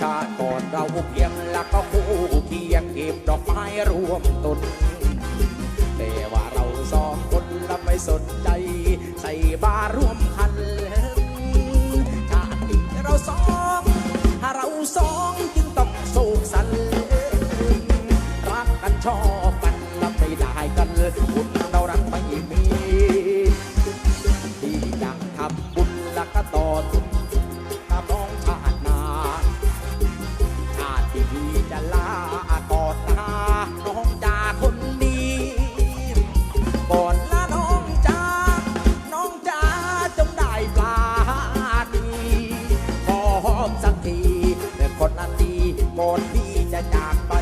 ชาติเราเพียงและก็คู่เคียงเก็บดอกไม้รวมต้นแต่ว่าเราสองคนละไม่สนใจ ใส่บาตรร่วมคันชาติเราสองเราสองจึงต้องโศกสันรักกันชอบกันละไม่ได้กันคุณเรารักไม่มีที่อยากทำบุญละก็ต่อทุนต หมดที่จะจากไป